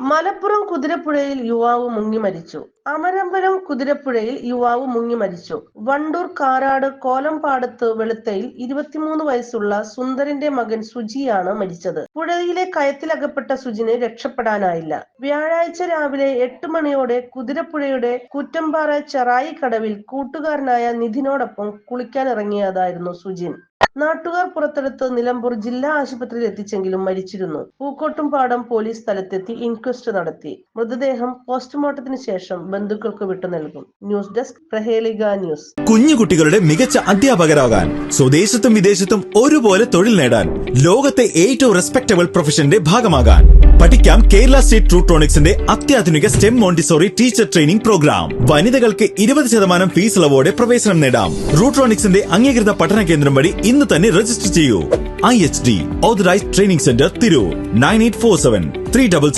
മലപ്പുറം കുതിരപ്പുഴയിൽ യുവാവ് മുങ്ങി മരിച്ചു. അമരമ്പലം കുതിരപ്പുഴയിൽ യുവാവ് മുങ്ങി മരിച്ചു. വണ്ടൂർ കാരാട് കോലംപാടത്ത് വെളുത്തയിൽ ഇരുപത്തിമൂന്ന് വയസ്സുള്ള സുന്ദരന്റെ മകൻ സുജിയാണ് മരിച്ചത്. പുഴയിലെ കയത്തിലകപ്പെട്ട സുജിനെ രക്ഷപ്പെടാനായില്ല. വ്യാഴാഴ്ച രാവിലെ എട്ട് മണിയോടെ കുതിരപ്പുഴയുടെ കുറ്റമ്പാറ ചെറായി കടവിൽ കൂട്ടുകാരനായ നിധിനോടൊപ്പം കുളിക്കാനിറങ്ങിയതായിരുന്നു സുജിൻ. നാട്ടുകാർ പുറത്തെടുത്ത് നിലമ്പൂർ ജില്ലാ ആശുപത്രിയിൽ എത്തിച്ചെങ്കിലും മരിച്ചിരുന്നു. പൂക്കോട്ടുംപാടം പോലീസ് സ്ഥലത്തെത്തി ഇൻക്വസ്റ്റ് നടത്തി. മൃതദേഹം പോസ്റ്റ്മോർട്ടത്തിന് ശേഷം ബന്ധുക്കൾക്ക് വിട്ടു നൽകും. News desk Prahelika news. കുഞ്ഞുകുട്ടികളുടെ മികച്ച അധ്യാപകരാകാൻ സ്വദേശത്തും വിദേശത്തും ഒരുപോലെ തൊഴിൽ നേടാൻ ലോകത്തെ ഏറ്റവും റെസ്പെക്ടബിൾ പ്രൊഫഷന്റെ ഭാഗമാകാൻ. പഠിക്കാം കേരള സ്റ്റേറ്റ് ട്രൂട്രോണിക്സിന്റെ അത്യാധുനിക STEM Montessori teacher training programme വനിതകൾക്ക് ഇരുപത് ശതമാനം ഫീസ് ഇളവോടെ പ്രവേശനം നേടാം. റൂട്രോണിക്സിന്റെ അംഗീകൃത പഠന കേന്ദ്രം വഴി ഇന്ന് തന്നെ രജിസ്റ്റർ ചെയ്യൂ. I H D authorised training centre Tirur nine eight four seven three double